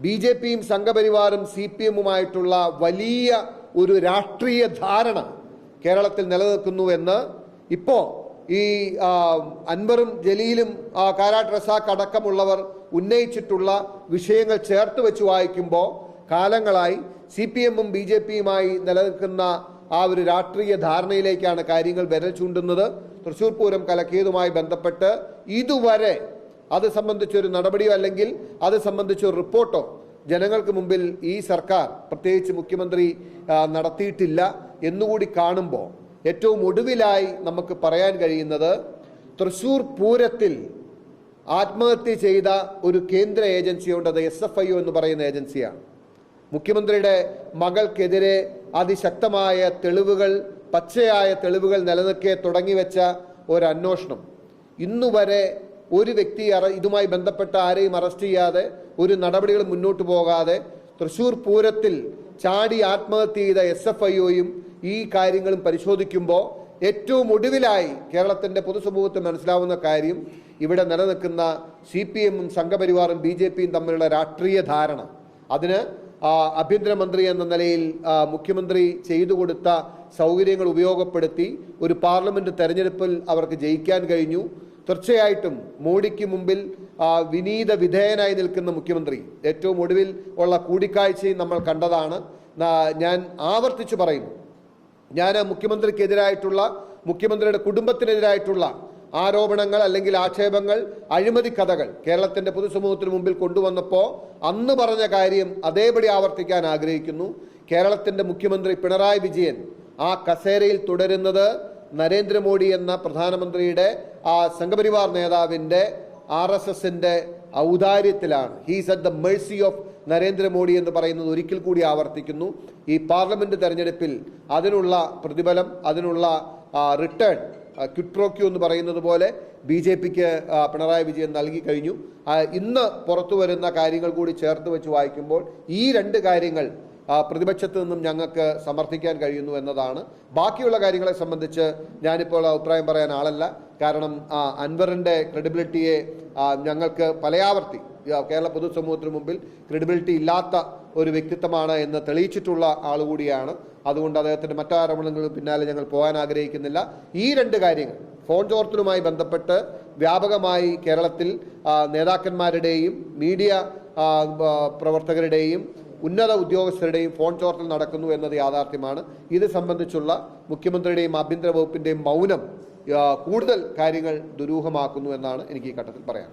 B J പിയും സംഘപരിവാറും C P എമ്മുമായിട്ടുള്ള വലിയ ഒരു രാഷ്ട്രീയ ധാരണ കേരളത്തിൽ നിലനിൽക്കുന്നുവെന്ന് ഇപ്പോൾ ഈ അൻവറും ജലീലും കാരാട്ട് റസാഖ് അടക്കമുള്ളവർ ഉന്നയിച്ചിട്ടുള്ള വിഷയങ്ങൾ ചേർത്ത് വെച്ച് വായിക്കുമ്പോൾ കാലങ്ങളായി സി പി എമ്മും ബി ജെ പിയുമായി നിലനിൽക്കുന്ന ആ ഒരു രാഷ്ട്രീയ ധാരണയിലേക്കാണ് കാര്യങ്ങൾ വിരൽ ചൂണ്ടുന്നത്. തൃശൂർ പൂരം കലക്കിയതുമായി ബന്ധപ്പെട്ട് ഇതുവരെ അത് സംബന്ധിച്ചൊരു നടപടിയോ അല്ലെങ്കിൽ അത് സംബന്ധിച്ചൊരു റിപ്പോർട്ടോ ജനങ്ങൾക്ക് മുമ്പിൽ ഈ സർക്കാർ പ്രത്യേകിച്ച് മുഖ്യമന്ത്രി നടത്തിയിട്ടില്ല എന്നുകൂടി കാണുമ്പോൾ ഏറ്റവും ഒടുവിലായി നമുക്ക് പറയാൻ കഴിയുന്നത് തൃശൂർ പൂരത്തിൽ ആത്മഹത്യ ചെയ്ത ഒരു കേന്ദ്ര ഏജൻസിയുണ്ട് അത് എസ് എഫ് ഐ ഒ എന്ന് പറയുന്ന ഏജൻസിയാണ്. മുഖ്യമന്ത്രിയുടെ മകൾക്കെതിരെ അതിശക്തമായ തെളിവുകൾ പച്ചയായ തെളിവുകൾ നിലനിൽക്കെ തുടങ്ങിവെച്ച ഒരു അന്വേഷണം ഇന്നുവരെ ഒരു വ്യക്തി ഇതുമായി ബന്ധപ്പെട്ട ആരെയും അറസ്റ്റ് ചെയ്യാതെ ഒരു നടപടികൾ മുന്നോട്ട് പോകാതെ തൃശൂർ പൂരത്തിൽ ചാടി ആത്മഹത്യ ചെയ്ത എസ് എഫ് ഐ ഒയും ഈ കാര്യങ്ങളും പരിശോധിക്കുമ്പോൾ ഏറ്റവും ഒടുവിലായി കേരളത്തിന്റെ പൊതുസമൂഹത്തിന് മനസ്സിലാവുന്ന കാര്യം ഇവിടെ നിലനിൽക്കുന്ന സി പി എമ്മും സംഘപരിവാറും ബി ജെ പിയും തമ്മിലുള്ള രാഷ്ട്രീയ ധാരണ. അതിന് ആഭ്യന്തരമന്ത്രി എന്ന നിലയിൽ മുഖ്യമന്ത്രി ചെയ്തു കൊടുത്ത സൗകര്യങ്ങൾ ഉപയോഗപ്പെടുത്തി ഒരു പാർലമെന്റ് തെരഞ്ഞെടുപ്പിൽ അവർക്ക് ജയിക്കാൻ കഴിഞ്ഞു. തീർച്ചയായിട്ടും മോഡിക്ക് മുമ്പിൽ വിനീത വിധേയനായി നിൽക്കുന്ന മുഖ്യമന്ത്രി. ഏറ്റവും ഒടുവിൽ ഉള്ള കൂടിക്കാഴ്ചയും നമ്മൾ കണ്ടതാണ്. ഞാൻ ആവർത്തിച്ചു പറയുന്നു. ഞാൻ മുഖ്യമന്ത്രിക്കെതിരായിട്ടുള്ള മുഖ്യമന്ത്രിയുടെ കുടുംബത്തിനെതിരായിട്ടുള്ള ആരോപണങ്ങൾ അല്ലെങ്കിൽ ആക്ഷേപങ്ങൾ അഴിമതി കഥകൾ കേരളത്തിന്റെ പൊതുസമൂഹത്തിന് മുമ്പിൽ കൊണ്ടുവന്നപ്പോൾ അന്ന് പറഞ്ഞ കാര്യം അതേപടി ആവർത്തിക്കാൻ ആഗ്രഹിക്കുന്നു. കേരളത്തിന്റെ മുഖ്യമന്ത്രി പിണറായി വിജയൻ ആ കസേരയിൽ തുടരുന്നത് നരേന്ദ്രമോദി എന്ന പ്രധാനമന്ത്രിയുടെ ആ സംഘപരിവാർ നേതാവിന്റെ ആർ എസ് എസിന്റെ ഔദാര്യത്തിലാണ് he's at the mercy of Narendra Modi എന്ന് പറയുന്നത് ഒരിക്കൽ കൂടി ആവർത്തിക്കുന്നു. ഈ പാർലമെന്റ് തെരഞ്ഞെടുപ്പിൽ അതിനുള്ള പ്രതിഫലം അതിനുള്ള റിട്ടേൺ ക്യുട്രോക്യു എന്ന് പറയുന്നത് പോലെ ബി ജെ പിക്ക് പിണറായി വിജയൻ നൽകി കഴിഞ്ഞു. ഇന്ന് പുറത്തു വരുന്ന കാര്യങ്ങൾ കൂടി ചേർത്ത് വെച്ച് വായിക്കുമ്പോൾ ഈ രണ്ട് കാര്യങ്ങൾ പ്രതിപക്ഷത്ത് നിന്നും ഞങ്ങൾക്ക് സമർത്ഥിക്കാൻ കഴിയുന്നു എന്നതാണ്. ബാക്കിയുള്ള കാര്യങ്ങളെ സംബന്ധിച്ച് ഞാനിപ്പോൾ അഭിപ്രായം പറയാൻ ആളല്ല. കാരണം ആ, അൻവറിന്റെ ക്രെഡിബിലിറ്റിയെ ഞങ്ങൾക്ക് പലയാവർത്തി കേരള പൊതുസമൂഹത്തിന് മുമ്പിൽ ക്രെഡിബിലിറ്റി ഇല്ലാത്ത ഒരു വ്യക്തിത്വമാണ് എന്ന് തെളിയിച്ചിട്ടുള്ള ആളുകൂടിയാണ് അതുകൊണ്ട് അദ്ദേഹത്തിന്റെ മറ്റാരോപണങ്ങളും പിന്നാലെ ഞങ്ങൾ പോകാൻ ആഗ്രഹിക്കുന്നില്ല. ഈ രണ്ട് കാര്യങ്ങൾ ഫോൺ ചോർത്തലുമായി ബന്ധപ്പെട്ട് വ്യാപകമായി കേരളത്തിൽ നേതാക്കന്മാരുടെയും മീഡിയ പ്രവർത്തകരുടെയും ഉന്നത ഉദ്യോഗസ്ഥരുടെയും ഫോൺ ചോർത്തൽ നടക്കുന്നു എന്നത് യാഥാർത്ഥ്യമാണ്. ഇത് സംബന്ധിച്ചുള്ള മുഖ്യമന്ത്രിയുടെയും ആഭ്യന്തര വകുപ്പിന്റെയും മൗനം കൂടുതൽ കാര്യങ്ങൾ ദുരൂഹമാക്കുന്നു എന്നാണ് എനിക്ക് ഈ ഘട്ടത്തിൽ പറയാൻ